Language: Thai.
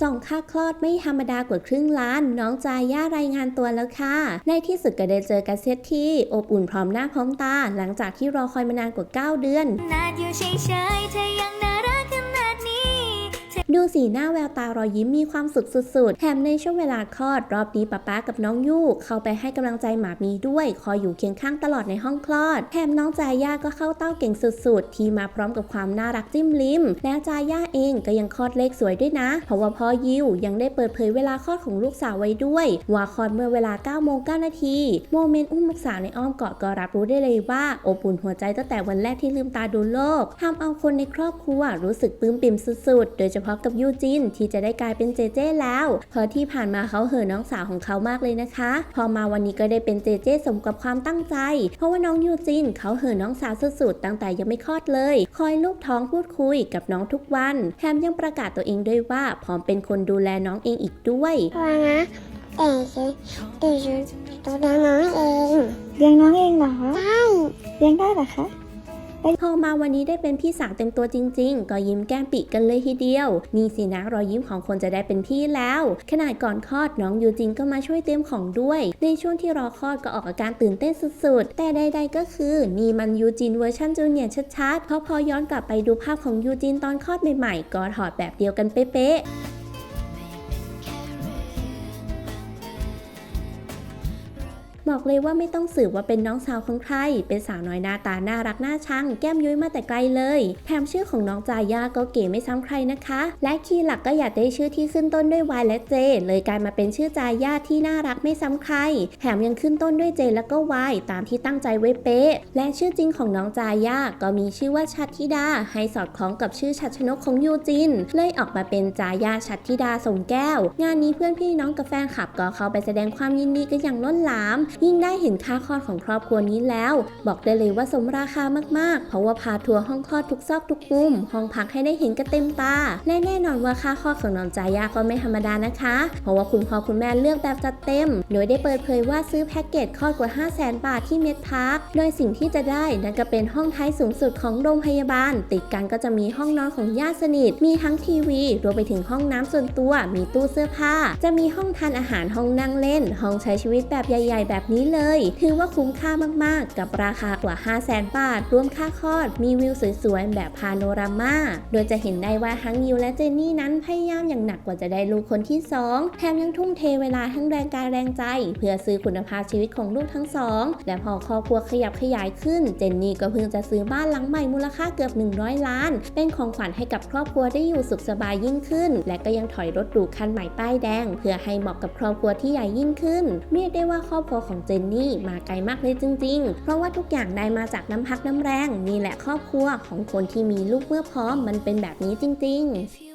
ส่องค่าคลอดไม่ธรรมดากว่าครึ่งล้าน น้องจาย่ารายงานตัวแล้วค่ะ ในที่สุดก็ได้เจอกันเซตที่อบอุ่นพร้อมหน้าพร้อมตา หลังจากที่รอคอยมานานกว่า 9 เดือนนาดอยู่เฉยๆเธอยัง ดูสีหน้าแววตารอยยิ้มมีความสุขสุดๆ แถมในช่วงเวลาคลอดรอบนี้ป๊าป๊ากับน้องยูเข้าไปให้กำลังใจหมามีด้วย คอยอยู่เคียงข้างตลอดในห้องคลอด แถมน้องจาย่าก็เข้าเต้าเก่งสุดๆ ที่มาพร้อมกับความน่ารักจิ้มลิ้ม แล้วจาย่าเองก็ยังคลอดเลขสวยด้วยนะ เพราะว่าพ่อยิวยังได้เปิดเผยเวลาคลอดของลูกสาวไว้ด้วย ว่าคลอดเมื่อเวลา9โมง9นาทีโมเมนต์อุ้มลูกสาวในอ้อมกอดก็รับรู้ได้เลยว่าอบอุ่นหัวใจตั้งแต่วันแรกที่ลืมตาดูโลกทำเอาคนในครอบครัวรู้สึกปลื้มปิ่มสุดๆ โดยเฉพาะกับยูจินที่จะได้กลายเป็นเจเจแล้วเพราะที่ผ่านมาเขาเห่อน้องสาวของเขามากเลยนะคะ พอมาวันนี้ก็ได้เป็นเจเจสมกับความตั้งใจ เพราะว่าน้องยูจินเขาเห่อน้องสาวสุดๆตั้งแต่ยังไม่คลอดเลย คอยลูกท้องพูดคุยกับน้องทุกวันแถมยังประกาศตัวเองด้วยว่าพร้อมเป็นคนดูแลน้องเองอีกด้วยพอนะแต่ฉันแต่ฉันตัวน้องเองเลี้ยงน้องเองเหรอใช่เลี้ยงได้เหรอคะ พอมาวันนี้ได้เป็นพี่สาวเต็มตัวจริง ๆ ก็ยิ้มแก้มปิกันเลยทีเดียว นี่สินะรอยยิ้มของคนจะได้เป็นพี่แล้ว ขนาดก่อนคลอดน้องยูจินก็มาช่วยเตรียมของด้วย ในช่วงที่รอคลอดก็ออกอาการตื่นเต้นสุดๆ แต่ใดๆก็คือนี่มันยูจินเวอร์ชันจูเนียร์ชัดๆเพราะพอย้อนกลับไปดูภาพของยูจินตอนคลอดใหม่ๆก็ถอดแบบเดียวกันเป๊ะๆ บอกเลยว่าไม่ต้องสืบว่าเป็นน้องสาวของใคร เป็นสาวน้อยหน้าตาน่ารักน่าชัง แก้มยุ้ยมาแต่ไกลเลย แถมชื่อของน้องจายาก็เก๋ไม่ซ้ำใครนะคะ และคีย์หลักก็อยากได้ชื่อที่ขึ้นต้นด้วย Y และ J เลยกลายมาเป็นชื่อจายาที่น่ารักไม่ซ้ำใคร แถมยังขึ้นต้นด้วย J แล้วก็ Y ตามที่ตั้งใจไว้เป๊ะ และชื่อจริงของน้องจายาก็มีชื่อว่าชัดธิดา ให้สอดคล้องกับชื่อชัดชนกของยูจิน เลยออกมาเป็นจายาชัดธิดาสงแก้ว งานนี้เพื่อนพี่น้องกับแฟนคลับก็เข้าไปแสดงความยินดีกันอย่างล้นหลามยิ่งได้เห็นค่าคลอดของครอบครัวนี้แล้ว บอกได้เลยว่าสมราคามากๆ เพราะว่าพาทัวร์ห้องคลอดทุกซอกทุกมุม ห้องพักให้ได้เห็นกันเต็มตา และแน่นอนว่าค่าคลอดของน้องจายาก็ไม่ธรรมดานะคะ เพราะว่าคุณพ่อคุณแม่เลือกแบบจัดเต็ม โดยได้เปิดเผยว่าซื้อแพ็กเกจคลอดกว่า 5 0 0 0 0 0บาทที่เมดพาร์ค โดยสิ่งที่จะได้นั่นก็เป็นห้องท้ายสูงสุดของโรงพยาบาล ติดกันก็จะมีห้องนอนของญาติสนิท มีทั้งทีวี รวมไปถึงห้องน้ำส่วนตัว มีตู้เสื้อผ้า จะมีห้องทานอาหาร ห้องนั่งเล่น ห้องใช้ชีวิตแบบใหญ่ ๆ แบบนี้เลย ถือว่าคุ้มค่ามากๆ กับราคากว่า 5 0 0 0 0 0บาท รวมค่าคลอด มีวิวสวยๆ แบบพาโนรามา โดยจะเห็นได้ว่าทั้งยิวและเจนนี่นั้นพยายามอย่างหนักกว่าจะได้ลูกคนที่ 2 แถมยังทุ่มเทเวลาทั้งแรงกายแรงใจ เพื่อซื้อคุณภาพชีวิตของลูกทั้งสอง และพอครอบครัวขยับขยายขึ้น เจนนี่ก็เพิ่งจะซื้อบ้านหลังใหม่มูลค่าเกือบ 100 ล้าน เป็นของขวัญให้กับครอบครัวได้อยู่สุขสบายยิ่งขึ้น และก็ยังถอยรถหรูคันใหม่ป้ายแดง เพื่อให้เหมาะกับครอบครัวที่ใหญ่ยิ่งขึ้น เรียกได้ว่าครอบครัวของเจนนี่มาไกลมากเลยจริง ๆ เพราะว่าทุกอย่างได้มาจากน้ำพักน้ำแรง นี่แหละครอบครัวของคนที่มีลูกเมื่อพร้อมมันเป็นแบบนี้จริง ๆ